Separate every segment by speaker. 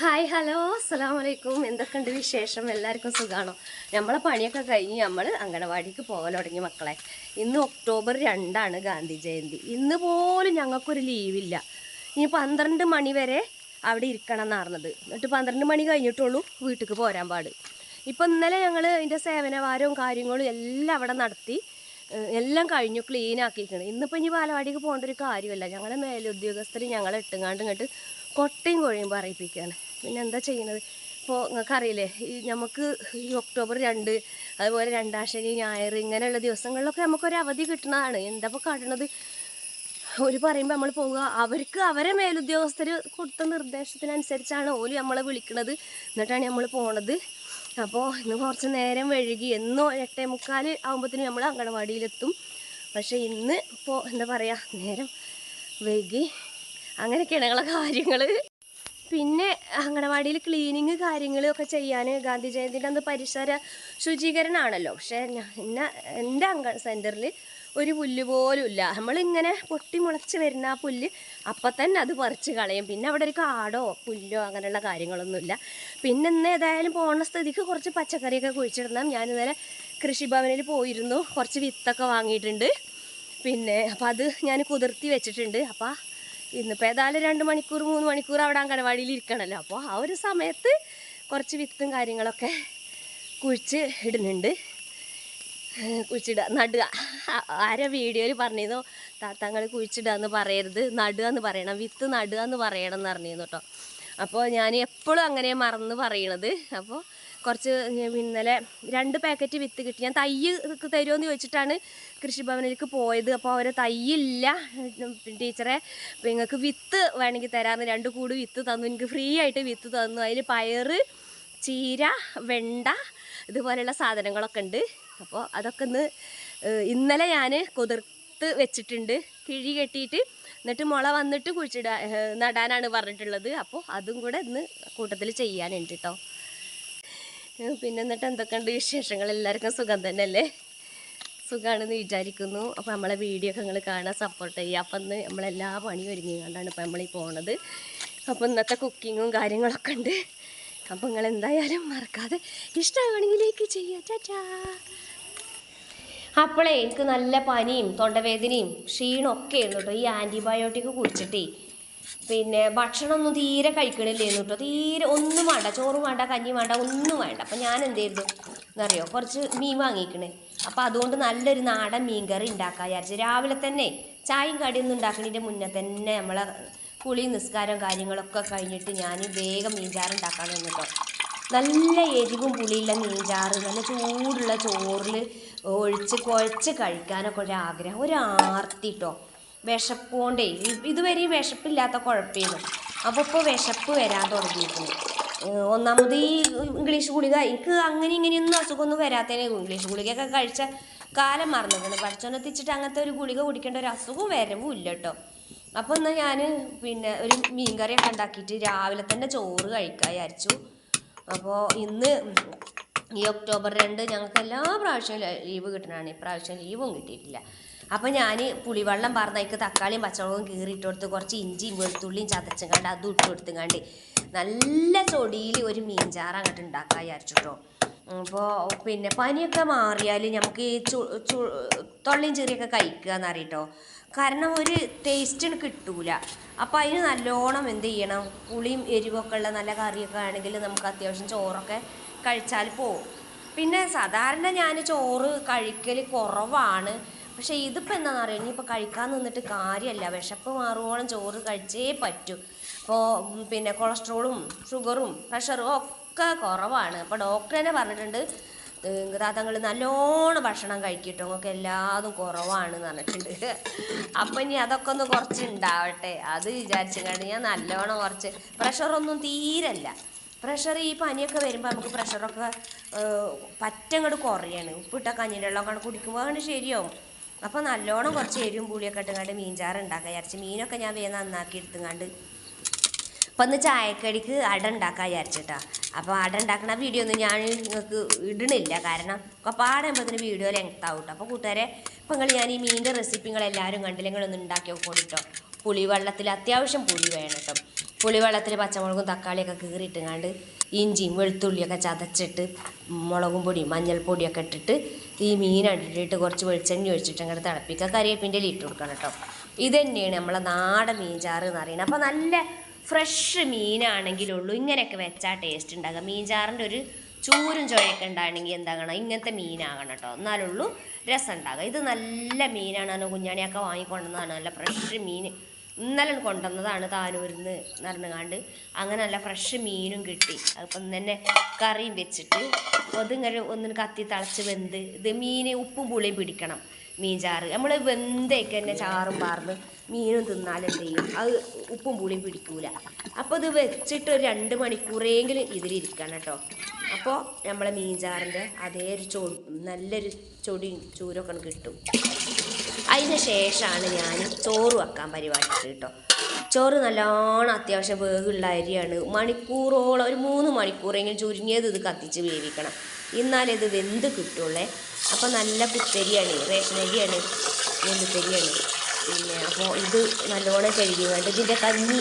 Speaker 1: Hi hello. അസ്സാം വലൈക്കും എന്തൊക്കെയുണ്ട് വിശേഷം? എല്ലാവർക്കും സുഖമാണോ നമ്മളെ പണിയൊക്കെ കഴിഞ്ഞ് നമ്മൾ അങ്കണവാടിക്ക് പോകാൻ തുടങ്ങി മക്കളെ. ഇന്ന് ഒക്ടോബർ രണ്ടാണ് ഗാന്ധി ജയന്തി. ഇന്ന് പോലും ഞങ്ങൾക്കൊരു ലീവില്ല. ഇനി പന്ത്രണ്ട് മണി വരെ അവിടെ ഇരിക്കണം എന്നാർന്നത് എന്നിട്ട് പന്ത്രണ്ട് മണി കഴിഞ്ഞിട്ടുള്ളൂ വീട്ടിൽ പോരാൻ പാട്. ഇപ്പം ഇന്നലെ ഞങ്ങൾ അതിന്റെ സേവനവാരവും കാര്യങ്ങളും എല്ലാം അവിടെ നടത്തി എല്ലാം കഴിഞ്ഞു ക്ലീൻ ഇന്നിപ്പോൾ ഇനി ബാലവാടിക്ക് പോകേണ്ട ഒരു കാര്യമല്ല. ഞങ്ങളെ മേലുദ്യോഗസ്ഥർ ഞങ്ങളെ ഇട്ടുങ്ങാണ്ട് ഇങ്ങോട്ട് കൊട്ടയും കോഴിയും പറയിപ്പിക്കുകയാണ്. പിന്നെ എന്താ ചെയ്യുന്നത് ഇപ്പോൾ നിങ്ങൾക്കറിയില്ലേ ഈ നമുക്ക് ഈ ഒക്ടോബർ രണ്ട് അതുപോലെ രണ്ടാം ശനി ഞായർ ഇങ്ങനെയുള്ള ദിവസങ്ങളിലൊക്കെ നമുക്കൊരു അവധി കിട്ടുന്നതാണ്. എന്താ ഇപ്പോൾ കാട്ടണത്? ഒരു പറയുമ്പോൾ നമ്മൾ പോവുക. അവർക്ക് അവരെ മേലുദ്യോഗസ്ഥർ കൊടുത്ത നിർദ്ദേശത്തിനനുസരിച്ചാണ് ഓൽ നമ്മളെ വിളിക്കുന്നത് എന്നിട്ടാണ് നമ്മൾ പോണത്. അപ്പോൾ ഇന്ന് കുറച്ച് നേരം വഴുകി എന്നോ എട്ടേ മുക്കാൽ ആകുമ്പോഴത്തേനും നമ്മൾ അങ്കണവാടിയിലെത്തും പക്ഷേ ഇന്ന് ഇപ്പോൾ എന്താ പറയുക നേരം വൈകി. അങ്ങനെയൊക്കെയാണ് ഞങ്ങളെ കാര്യങ്ങൾ പിന്നെ അങ്കണവാടിയിൽ ക്ലീനിങ് കാര്യങ്ങളൊക്കെ ചെയ്യാൻ ഗാന്ധി ജയന്തിന്റെ അന്ന് പരിസര ശുചീകരണമാണല്ലോ പക്ഷേ എന്നെ എന്റെ അങ്ക സെന്ററിൽ ഒരു പുല്ല് പോലും ഇല്ല. നമ്മളിങ്ങനെ പൊട്ടി മുളച്ച് വരുന്ന ആ പുല്ല് അപ്പം തന്നെ അത് പറിച്ച് കളയും. പിന്നെ അവിടെ ഒരു കാടോ പുല്ലോ അങ്ങനെയുള്ള കാര്യങ്ങളൊന്നുമില്ല പിന്നെ ഇന്ന് ഏതായാലും പോകുന്ന സ്ഥിതിക്ക് കുറച്ച് പച്ചക്കറിയൊക്കെ കുഴിച്ചിടണം ഞാൻ ഇന്നലെ കൃഷിഭവനിൽ പോയിരുന്നു. കുറച്ച് വിത്തൊക്കെ വാങ്ങിയിട്ടുണ്ട്. പിന്നെ അപ്പം അത് ഞാൻ കുതിർത്തി വെച്ചിട്ടുണ്ട്. അപ്പം ഇന്നിപ്പോൾ ഏതായാലും രണ്ട് മണിക്കൂർ മൂന്ന് മണിക്കൂർ അവിടെ അങ്കണവാടിയിൽ ഇരിക്കണമല്ലോ അപ്പോൾ ആ ഒരു സമയത്ത് കുറച്ച് വിത്തും കാര്യങ്ങളൊക്കെ കുഴിച്ച് ഇടുന്നുണ്ട്. കുഴിച്ചിടുക നടുക. ആരെ വീഡിയോയിൽ പറഞ്ഞിരുന്നു? താത്താങ്ങൾ കുഴിച്ചിടുക എന്ന് പറയരുത് നടുക എന്ന് പറയണം വിത്ത് നടുക എന്ന് പറയണം എന്ന് പറഞ്ഞിരുന്നു കേട്ടോ. അപ്പോൾ ഞാൻ എപ്പോഴും അങ്ങനെ മറന്ന് പറയണത്. അപ്പോൾ കുറച്ച് ഇന്നലെ രണ്ട് പാക്കറ്റ് വിത്ത് കിട്ടി. ഞാൻ തയ്യ് തരുമോ എന്ന് ചോദിച്ചിട്ടാണ് കൃഷിഭവനിലേക്ക് പോയത്. അപ്പോൾ അവർ തയ്യില്ല ടീച്ചറെ നിങ്ങൾക്ക് വിത്ത് വേണമെങ്കിൽ തരാമെന്ന് രണ്ട് കൂട് വിത്ത് തന്നു. എനിക്ക് ഫ്രീ ആയിട്ട് വിത്ത് തന്നു. അതിൽ പയറ് ചീര വെണ്ട ഇതുപോലെയുള്ള സാധനങ്ങളൊക്കെ ഉണ്ട് അപ്പോൾ അതൊക്കെ ഒന്ന് ഇന്നലെ ഞാൻ കുതിർത്ത് വെച്ചിട്ടുണ്ട്. കിഴി കെട്ടിയിട്ട് എന്നിട്ട് മുള വന്നിട്ട് കുഴിച്ചിടാ നടാനാണ് പറഞ്ഞിട്ടുള്ളത്. അപ്പോൾ അതും കൂടെ ഇന്ന് കൂട്ടത്തിൽ ചെയ്യാനുണ്ട് കേട്ടോ പിന്നെ എന്നിട്ട് എന്തൊക്കെയുണ്ട് വിശേഷങ്ങൾ? എല്ലാവർക്കും സുഖം തന്നെയല്ലേ? സുഖമാണെന്ന് വിചാരിക്കുന്നു. അപ്പോൾ നമ്മളെ വീഡിയോ ഒക്കെ നിങ്ങൾ കാണാൻ സപ്പോർട്ട് ചെയ്യുക. അപ്പം ഇന്ന് നമ്മളെല്ലാ പണിയും ഒരുങ്ങിക്കൊണ്ടാണ് ഇപ്പോൾ നമ്മളീ പോണത്. അപ്പോൾ ഇന്നത്തെ കുക്കിങ്ങും കാര്യങ്ങളൊക്കെ ഉണ്ട്. അപ്പോൾ നിങ്ങൾ എന്തായാലും മറക്കാതെ ഇഷ്ടമാണെങ്കിൽ ലൈക്ക് അപ്പോളേ എനിക്ക് നല്ല പനിയും തൊണ്ടവേദനയും ക്ഷീണമൊക്കെ ഉള്ളു. കേട്ടോ ഈ ആന്റിബയോട്ടിക് കുടിച്ചിട്ടേ പിന്നെ ഭക്ഷണമൊന്നും തീരെ കഴിക്കണില്ലായിരുന്നു കേട്ടോ തീരെ ഒന്നും വേണ്ട. ചോറും വേണ്ട കഞ്ഞി വേണ്ട ഒന്നും വേണ്ട. അപ്പം ഞാൻ എന്ത് ചെയ്തു? എന്നറിയോ കുറച്ച് മീൻ വാങ്ങിക്കണേ. അപ്പം അതുകൊണ്ട് നല്ലൊരു നാടൻ മീൻ കറി ഉണ്ടാക്കാൻ വിചാരിച്ചു. രാവിലെ തന്നെ ചായയും കടിയൊന്നും ഉണ്ടാക്കണതിന്റെ മുന്നേ തന്നെ നമ്മളെ കുളി നിസ്കാരം കാര്യങ്ങളൊക്കെ കഴിഞ്ഞിട്ട് ഞാൻ വേഗം മീൻചാറ് ഉണ്ടാക്കാൻ നിന്നിട്ടോ നല്ല എരിവും പുളിയുള്ള മീൻചാറ് നല്ല ചൂടുള്ള ചോറിൽ ഒഴിച്ച് കുഴച്ച് കഴിക്കാനൊക്കെ ഒരു ആഗ്രഹം. ഒരു ആർത്തിട്ടോ വിശപ്പ് കൊണ്ടേ ഇതുവരെ വിശപ്പില്ലാത്ത കുഴപ്പമായിരുന്നു അപ്പോൾ ഇപ്പോൾ വിശപ്പ് വരാൻ തുടങ്ങിയിട്ടുണ്ട്. ഒന്നാമത് ഈ ഇംഗ്ലീഷ് ഗുളിക എനിക്ക് അങ്ങനെ ഇങ്ങനെയൊന്നും അസുഖമൊന്നും വരാത്തേനെ ഇംഗ്ലീഷ് ഗുളികയൊക്കെ കഴിച്ച കാലം മറന്നിട്ടുണ്ട്. പഠിച്ചോണ്ടെത്തിച്ചിട്ട് അങ്ങനത്തെ ഒരു ഗുളിക കുടിക്കേണ്ട ഒരു അസുഖം വരവും ഇല്ല കേട്ടോ. അപ്പോൾ എന്നാൽ ഞാൻ പിന്നെ ഒരു മീൻ കറിയൊക്കെ ഉണ്ടാക്കിയിട്ട് രാവിലെ തന്നെ ചോറ് കഴിക്കാൻ വിചാരിച്ചു. അപ്പോൾ ഇന്ന് ഈ ഒക്ടോബർ രണ്ട് ഞങ്ങൾക്ക് എല്ലാ പ്രാവശ്യവും ലീവ് കിട്ടണതാണ്. ഇപ്രാവശ്യം ലീവും കിട്ടിയിട്ടില്ല. അപ്പോൾ ഞാൻ പുളിവെള്ളം പറഞ്ഞേക്ക് തക്കാളിയും പച്ചമുളകും കീറിയിട്ട് കൊടുത്ത് കുറച്ച് ഇഞ്ചിയും വെളുത്തുള്ളിയും ചതച്ചും കണ്ട് അതും ഇട്ട് കൊടുത്തുങ്ങാണ്ട് നല്ല ചൊടിയിൽ ഒരു മീൻചാറ് അങ്ങോട്ട് ഉണ്ടാക്കാൻ വിചാരിച്ചു കേട്ടോ അപ്പോൾ പിന്നെ പനിയൊക്കെ മാറിയാൽ നമുക്ക് ഈ ചു ചു തൊള്ളിയും ചെറിയൊക്കെ കഴിക്കുക എന്നറിയട്ടോ കാരണം ഒരു ടേസ്റ്റിന് കിട്ടൂല. അപ്പോൾ അതിന് നല്ലോണം എന്ത് ചെയ്യണം? പുളിയും എരിവൊക്കെ ഉള്ള നല്ല കറിയൊക്കെ ആണെങ്കിൽ നമുക്ക് അത്യാവശ്യം ചോറൊക്കെ കഴിച്ചാൽ പോവും. പിന്നെ സാധാരണ ഞാൻ ചോറ് കഴിക്കൽ കുറവാണ്. പക്ഷേ ഇതിപ്പോൾ എന്താണെന്ന് അറിയാം? ഇനിയിപ്പോൾ കഴിക്കാൻ നിന്നിട്ട് കാര്യമല്ല വിശപ്പ് മാറുവോളം ചോറ് കഴിച്ചേ പറ്റൂ. അപ്പോൾ പിന്നെ കൊളസ്ട്രോളും ഷുഗറും പ്രഷറും ഒക്കെ കുറവാണ്. അപ്പോൾ ഡോക്ടർ തന്നെ പറഞ്ഞിട്ടുണ്ട് താത്തങ്ങൾ നല്ലോണം ഭക്ഷണം കഴിക്കട്ടോ. നിങ്ങൾക്ക് എല്ലാതും കുറവാണെന്ന് പറഞ്ഞിട്ടുണ്ട്. അപ്പം ഇനി അതൊക്കെ ഒന്ന് കുറച്ച് ഉണ്ടാവട്ടെ അത് വിചാരിച്ചു ഞാൻ നല്ലോണം കുറച്ച് പ്രഷറൊന്നും തീരല്ല. പ്രഷർ ഈ പനിയൊക്കെ വരുമ്പോൾ നമുക്ക് പ്രഷറൊക്കെ പറ്റങ്ങോട്ട് കുറയാണ്. ഉപ്പിട്ട കഞ്ഞിന്റെ വെള്ളമൊക്കെ കുടിക്കുമ്പോൾ അങ്ങനെ ശരിയാവും. അപ്പോൾ നല്ലോണം കുറച്ച് എരിവും പുളിയൊക്കെ ഇട്ടുങ്ങാണ്ട് മീൻചാറ് ഉണ്ടാക്കാം വിചാരിച്ച്. മീനൊക്കെ ഞാൻ വേഗം നന്നാക്കി എടുത്തുങ്ങാണ്ട് അപ്പോൾ ഒന്ന് ചായക്കടിക്ക് അട ഉണ്ടാക്കാൻ വിചാരിച്ചിട്ടാ അപ്പോൾ അട ഉണ്ടാക്കണ വീഡിയോ ഒന്നും ഞാൻ നിങ്ങൾക്ക് ഇടണില്ല. കാരണം ഒക്കെ പാടുമ്പോഴത്തേന് വീഡിയോ ലെങ്ത് ആവും കേട്ടോ അപ്പോൾ കൂട്ടുകാരെ ഇപ്പം നിങ്ങൾ ഞാൻ ഈ മീനിന്റെ റെസിപ്പി നിങ്ങൾ എല്ലാവരും കണ്ടില്ല? നിങ്ങളൊന്ന് ഉണ്ടാക്കി നോക്കോളിട്ടോ പുളിവെള്ളത്തിൽ അത്യാവശ്യം പുളി വേണം കേട്ടോ പുളിവെള്ളത്തിൽ പച്ചമുളകും തക്കാളിയൊക്കെ കീറിയിട്ടുങ്ങാണ്ട് ഇഞ്ചിയും വെളുത്തുള്ളിയൊക്കെ ചതച്ചിട്ട് മുളകും പൊടിയും മഞ്ഞൾപ്പൊടിയൊക്കെ ഇട്ടിട്ട് ഈ മീൻ ഇട്ടിട്ട് കുറച്ച് വെളിച്ചെണ്ണ ഒഴിച്ചിട്ട് അങ്ങോട്ട് തിളപ്പിക്കുക കറിയേപ്പിന്റെ ഇട്ട് കൊടുക്കണം കേട്ടോ. ഇത് തന്നെയാണ് നമ്മളെ നാടൻ മീൻചാറ് എന്ന് പറയുന്നത്. അപ്പോൾ നല്ല ഫ്രഷ് മീനാണെങ്കിലുള്ളൂ ഇങ്ങനെയൊക്കെ വെച്ചാൽ ടേസ്റ്റ് ഉണ്ടാകുക മീൻചാറിന്റെ ഒരു ചൂരും ചുഴയൊക്കെ ഉണ്ടാകണമെങ്കിൽ എന്താകണം ഇങ്ങനത്തെ മീനാകണം കേട്ടോ. എന്നാലുള്ളൂ രസം ഉണ്ടാകുക ഇത് നല്ല മീനാണ്. കുഞ്ഞാണിയൊക്കെ വാങ്ങിക്കൊണ്ടുവന്നതാണ്. നല്ല ഫ്രഷ് മീൻ. ഇന്നലെ കൊണ്ടുവന്നതാണ് താനൂരിൽ നിന്ന് നിറഞ്ഞുകാണ്ട് അങ്ങനെ നല്ല ഫ്രഷ് മീനും കിട്ടി. അപ്പം തന്നെ കറിയും വെച്ചിട്ട്. അതിങ്ങനെ ഒന്നിന് കത്തി തിളച്ച് വെന്ത് ഇത് മീൻ ഉപ്പും പുളിയും പിടിക്കണം മീൻ ചാറ് നമ്മൾ വെന്തേക്ക് തന്നെ ചാറും പാർന്ന് മീനും തിന്നാൽ എന്ത് ചെയ്യും? അത് ഉപ്പും പുളിയും പിടിക്കൂല. അപ്പോൾ ഇത് വെച്ചിട്ട് ഒരു രണ്ട് മണിക്കൂറെങ്കിലും ഇതിലിരിക്കണം കേട്ടോ. അപ്പോൾ നമ്മളെ മീൻ ചാറിന്റെ അതേ ഒരു ചൊടി നല്ലൊരു ചൊടിയും ചൂരൊക്കെ കിട്ടും. അതിന് ശേഷമാണ് ഞാൻ ചോറ് വെക്കാൻ പരിപാടിച്ചത് കേട്ടോ ചോറ് നല്ലോണം അത്യാവശ്യം വേഗമുള്ള അരിയാണ്. മണിക്കൂറോളം ഒരു മൂന്ന് മണിക്കൂറെങ്കിലും ചുരുങ്ങിയത് ഇത് കത്തിച്ച് വേവിക്കണം. എന്നാലേ ഇത് വെന്ത് കിട്ടുള്ളേ. അപ്പോൾ നല്ല കുത്തരിയാണ് റേഷൻ അരിയാണ് വെന്തുത്തരിയാണ് പിന്നെ അപ്പോൾ ഇത് നല്ലോണം കഴുകി വേണ്ട ഇതിന്റെ കഞ്ഞി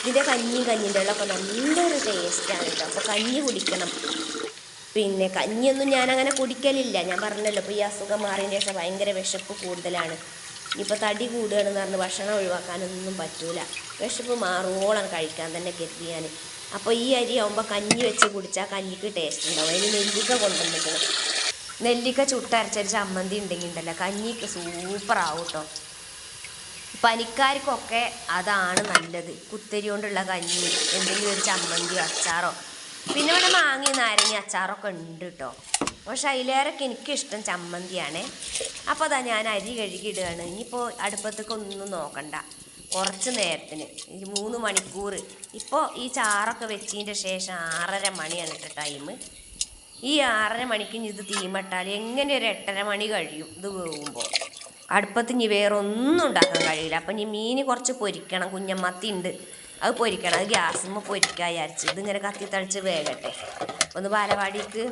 Speaker 1: ഇതിന്റെ കഞ്ഞി കഞ്ഞിന്റെ വെള്ളമൊക്കെ നല്ലൊരു ടേസ്റ്റാണ് കേട്ടോ അപ്പോൾ കഞ്ഞി കുടിക്കണം. പിന്നെ കഞ്ഞിയൊന്നും അങ്ങനെ കുടിക്കലില്ല. ഞാൻ പറഞ്ഞല്ലോ ഇപ്പോൾ ഈ അസുഖം മാറിയതിന് ശേഷം ഭയങ്കര വിശപ്പ് കൂടുതലാണ്. ഇപ്പോൾ തടി കൂടുകയാണെന്ന് പറഞ്ഞ് ഭക്ഷണം ഒഴിവാക്കാനൊന്നും പറ്റൂല. വിശപ്പ് മാറുവോളം കഴിക്കാൻ തന്നെ കരുതി ഞാൻ അപ്പോൾ ഈ അരി ആകുമ്പോൾ കഞ്ഞി വെച്ച് കുടിച്ചാൽ കഞ്ഞിക്ക് ടേസ്റ്റ് ഉണ്ടാവും. അതിന് നെല്ലിക്ക കൊണ്ടുവന്നിരിക്കണം നെല്ലിക്ക ചുട്ടരച്ചൊരു ചമ്മന്തി ഉണ്ടെങ്കിൽ ഉണ്ടല്ലോ കഞ്ഞിക്ക് സൂപ്പറാവും കേട്ടോ പനിക്കാർക്കൊക്കെ അതാണ് നല്ലത്. കുത്തരി കൊണ്ടുള്ള കഞ്ഞി എന്തെങ്കിലും ഒരു ചമ്മന്തിയോ അച്ചാറോ പിന്നെ ഇവിടെ മാങ്ങി നാരങ്ങ അച്ചാറൊക്കെ ഉണ്ട് കേട്ടോ പക്ഷെ അതിലേറൊക്കെ എനിക്കിഷ്ടം ചമ്മന്തിയാണ്. അപ്പോൾ അതാ ഞാൻ അരി കഴുകിയിടുകയാണ്. ഇനിയിപ്പോൾ അടുപ്പത്തേക്ക് ഒന്നും നോക്കണ്ട. കുറച്ച് നേരത്തിന് ഈ മൂന്ന് മണിക്കൂർ ഇപ്പോൾ ഈ ചാറൊക്കെ വെച്ചതിന്റെ ശേഷം ആറര മണിയാണ് കേട്ടോ ടൈം. ഈ ആറര മണിക്ക് ഇനി ഇത് തീമട്ടാൽ എങ്ങനെ ഒരു എട്ടര മണി കഴിയും ഇത് പോകുമ്പോൾ അടുപ്പത്ത് ഇനി വേറെ ഒന്നും ഉണ്ടാക്കാൻ കഴിയില്ല. അപ്പം ഇനി മീൻ കുറച്ച് പൊരിക്കണം. കുഞ്ഞമ്മത്തി ഉണ്ട് അത് പൊരിക്കണം അത് ഗ്യാസുമ്മ പൊരിക്കാൻ വിചാരിച്ച്. ഇതിങ്ങനെ കത്തി തളിച്ച് വേകട്ടെ ഒന്ന് ബാലവാടിക്ക്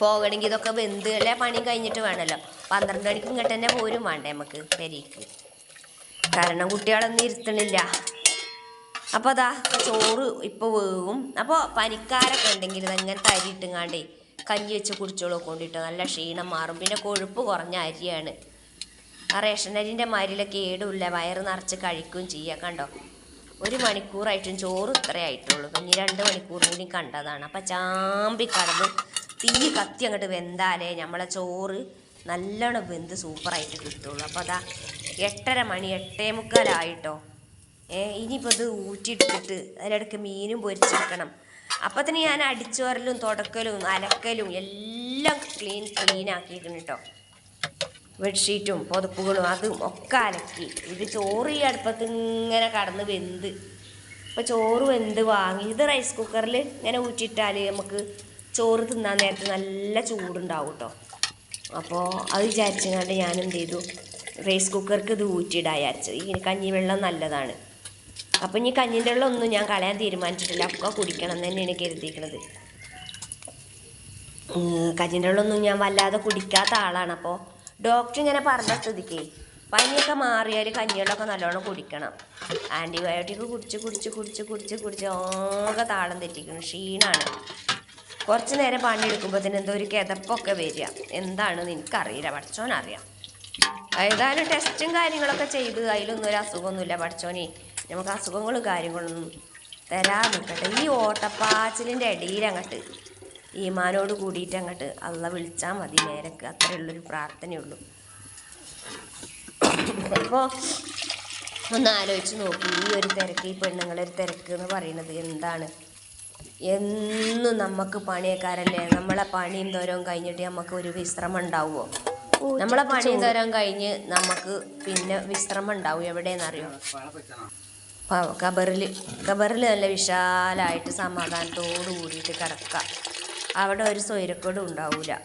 Speaker 1: പോകണമെങ്കിൽ ഇതൊക്കെ വെന്ത് അല്ലേ പണി കഴിഞ്ഞിട്ട് വേണമല്ലോ പന്ത്രണ്ട് മണിക്ക് ഇങ്ങോട്ട് തന്നെ പോരും വേണ്ടേ നമുക്ക് പെരീക്ക്. കാരണം കുട്ടികളൊന്നും ഇരുത്തണില്ല. അപ്പോൾ അതാ ചോറ് ഇപ്പോൾ വേവും. അപ്പോൾ പനിക്കാരൊക്കെ ഉണ്ടെങ്കിൽ ഇതങ്ങനെ തരി ഇട്ടുങ്ങാണ്ടേ കഞ്ഞി വെച്ച് കുടിച്ചോളൂ കൊണ്ടിട്ട് നല്ല ക്ഷീണം മാറും. പിന്നെ കൊഴുപ്പ് കുറഞ്ഞ അരിയാണ്. ആ റേഷൻ അരിന്റെ മരിലൊക്കെ ഏടുമില്ല വയറ് നിറച്ച് കഴിക്കുകയും ചെയ്യുക കണ്ടോ? ഒരു മണിക്കൂറായിട്ടും ചോറ് ഇത്രേ ആയിട്ടുള്ളൂ. ഇനി രണ്ട് മണിക്കൂർ കൂടി കണ്ടതാണ്. അപ്പം ചാമ്പി കടന്ന് തീ കത്തി അങ്ങോട്ട് വെന്താലേ നമ്മളെ ചോറ് നല്ലോണം വെന്ത് സൂപ്പറായിട്ട് കിട്ടുള്ളൂ. അപ്പോൾ അതാ എട്ടര മണി എട്ടേ മുക്കാലായിട്ടോ ഏ ഇനിയിപ്പോൾ ഇത് ഊറ്റിയിട്ടിട്ട് അതിനിടയ്ക്ക് മീനും പൊരിച്ചെടുക്കണം. അപ്പം തന്നെ ഞാൻ അടിച്ചോറലും തുടക്കലും അലക്കലും എല്ലാം ക്ലീൻ ക്ലീൻ ആക്കിയിട്ടുണ്ട് കേട്ടോ ബെഡ്ഷീറ്റും പുതപ്പുകളും അതും ഒക്കെ അലക്കി. ഇത് ചോറ് ഈ അടുപ്പത്ത് ഇങ്ങനെ കടന്ന് വെന്ത്. ഇപ്പോൾ ചോറ് വെന്ത് വാങ്ങി. ഇത് റൈസ് കുക്കറിൽ ഇങ്ങനെ ഊറ്റിയിട്ടാൽ നമുക്ക് ചോറ് തിന്നാൻ നേരത്ത് നല്ല ചൂടുണ്ടാവും കേട്ടോ അപ്പോൾ അത് വിചാരിച്ചങ്ങാണ്ട് ഞാൻ എന്ത് ചെയ്തു റൈസ് കുക്കർക്ക് ഇത് ഊറ്റിയിടാൻ വിചാരിച്ചത് ഈ കഞ്ഞിവെള്ളം നല്ലതാണ്. അപ്പം ഇനി കഞ്ഞിന്റെ വെള്ളം ഒന്നും ഞാൻ കളയാൻ തീരുമാനിച്ചിട്ടില്ല. ഒക്കെ കുടിക്കണം എന്ന് തന്നെയാണ് കരുതിയിരിക്കുന്നത് കഞ്ഞിന്റെ വെള്ളമൊന്നും ഞാൻ വല്ലാതെ കുടിക്കാത്ത ആളാണ്. അപ്പോൾ ഡോക്ടർ ഇങ്ങനെ പറഞ്ഞ സ്ഥിതിക്ക് പനിയൊക്കെ മാറിയാൽ കഞ്ഞിവെള്ളമൊക്കെ നല്ലോണം കുടിക്കണം. ആന്റിബയോട്ടിക് കുടിച്ച് കുടിച്ച് കുടിച്ച് കുടിച്ച് കുടിച്ച് ആകെ താളം തെറ്റിക്കണം ക്ഷീണമാണ് കുറച്ച് നേരം പണിയെടുക്കുമ്പോൾ തന്നെ എന്തോ ഒരു കിതപ്പൊക്കെ വരിക. എന്താണെന്ന് എനിക്കറിയില്ല. പഠിച്ചോനറിയാം ഏതായാലും ടെസ്റ്റും കാര്യങ്ങളൊക്കെ ചെയ്ത് അതിലൊന്നും ഒരു അസുഖമൊന്നുമില്ല. പഠിച്ചോനെ നമുക്ക് അസുഖങ്ങളും കാര്യങ്ങളൊന്നും തരാൻ ഈ ഓട്ടപ്പാച്ചിലിന്റെ ഇടയിൽ അങ്ങോട്ട് ഈമാനോട് കൂടിയിട്ട് അങ്ങോട്ട് അള്ള വിളിച്ചാൽ മതി നേരക്ക് അത്രേ ഉള്ളൊരു പ്രാർത്ഥനയുള്ളൂ. അപ്പോൾ ഒന്ന് ആലോചിച്ച് നോക്കി. ഈ ഒരു തിരക്ക് ഈ പെണ്ണുങ്ങളൊരു തിരക്ക് എന്ന് പറയുന്നത് എന്താണ്? എന്നും നമുക്ക് പണിയക്കാരല്ലേ? നമ്മളെ പണിയും ദൂരവും കഴിഞ്ഞിട്ട് നമുക്ക് ഒരു വിശ്രമം ഉണ്ടാവുമോ നമ്മളെ പണിയും ദൂരവും കഴിഞ്ഞ് നമുക്ക് പിന്നെ വിശ്രമം ഉണ്ടാവും. എവിടെയെന്നറിയോ? ഖബറിൽ ഖബറിൽ നല്ല വിശാലമായിട്ട് സമാധാനത്തോടു കൂടിയിട്ട് കിടക്കാം. അവിടെ ഒരു സ്വൈരക്കേടും ഉണ്ടാവില്ല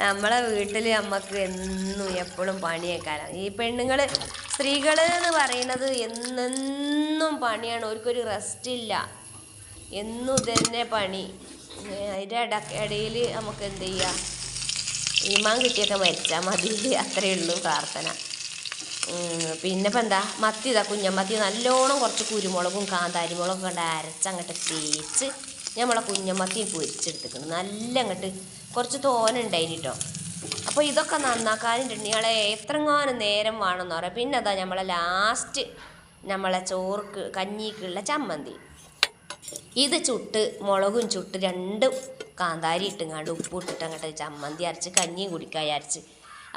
Speaker 1: നമ്മളെ വീട്ടിൽ നമുക്ക് എന്നും എപ്പോഴും പണിയേക്കാരം. ഈ പെണ്ണുങ്ങൾ സ്ത്രീകൾ എന്ന് പറയുന്നത് എന്നെന്നും പണിയാണ്. അവർക്കൊരു റെസ്റ്റ് ഇല്ല. എന്നും തന്നെ പണി. അതിന്റെ ഇട ഇടയിൽ നമുക്ക് എന്ത് ചെയ്യാം? ഈമാൻ കിട്ടിയൊക്കെ മരിച്ചാൽ മതി. അത്രയേ ഉള്ളൂ പ്രാർത്ഥന. പിന്നെ ഇപ്പം എന്താ? മത്തി ഇതാ കുഞ്ഞമ്മത്തി. നല്ലോണം കുറച്ച് കുരുമുളകും കാന്താരിമുളകും കൊണ്ട് അരച്ചങ്ങോട്ട് തേച്ച് നമ്മളെ കുഞ്ഞമ്മത്തിയും പൊരിച്ചെടുത്തിക്കണം നല്ല അങ്ങോട്ട് കുറച്ച് തോനുണ്ടായിന് കേട്ടോ അപ്പോൾ ഇതൊക്കെ നന്നാക്കാനുണ്ട്. ഞങ്ങളെ എത്രങ്ങാനും നേരം വേണമെന്ന് പറയാം. പിന്നെ അതാ നമ്മളെ ലാസ്റ്റ് നമ്മളെ ചോർക്ക് കഞ്ഞിക്കുള്ള ചമ്മന്തി. ഇത് ചുട്ട് മുളകും ചുട്ട് രണ്ടും കാന്താരി ഇട്ടുങ്ങാണ്ട് ഉപ്പ് ഇട്ടിട്ട് അങ്ങോട്ട് ചമ്മന്തി അരച്ച് കഞ്ഞിയും കുടിക്കാൻ അരച്ച്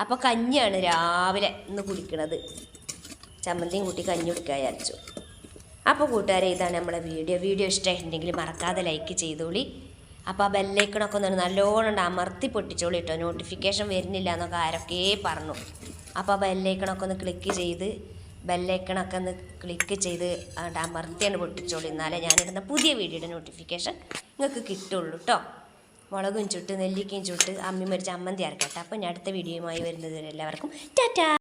Speaker 1: അപ്പോൾ കഞ്ഞിയാണ് രാവിലെ ഇന്ന് കുടിക്കണത്. ചമ്മന്തിയും കൂട്ടി കഞ്ഞി കുടിക്കാൻ അരച്ചു അപ്പോൾ കൂട്ടുകാരെ ഇതാണ് നമ്മുടെ വീഡിയോ. വീഡിയോ ഇഷ്ടമായിട്ടുണ്ടെങ്കിൽ മറക്കാതെ ലൈക്ക് ചെയ്തോളി. അപ്പോൾ ആ ബെല്ലൈക്കണൊക്കെ ഒന്ന് നല്ലോണം അമർത്തി പൊട്ടിച്ചോളി കേട്ടോ നോട്ടിഫിക്കേഷൻ വരുന്നില്ല എന്നൊക്കെ ആരൊക്കെ പറഞ്ഞു. അപ്പോൾ ആ ബെല്ലൈക്കണൊക്കെ ഒന്ന് ക്ലിക്ക് ചെയ്ത് ബെല്ലൈക്കണൊക്കെ ഒന്ന് ക്ലിക്ക് ചെയ്ത് അമർത്തിയാണ് പൊട്ടിച്ചോളി. എന്നാലേ ഞാനിടുന്ന പുതിയ വീഡിയോയുടെ നോട്ടിഫിക്കേഷൻ നിങ്ങൾക്ക് കിട്ടുള്ളൂ കേട്ടോ മുളകും ചുട്ട് നെല്ലിക്കയും ചുട്ട് അമ്മി മരിച്ച അമ്മന്തി അരക്കട്ടെ. അപ്പോൾ ഞാൻ അടുത്ത വീഡിയോയുമായി വരുന്നത് വരെ എല്ലാവർക്കും ടാറ്റാ!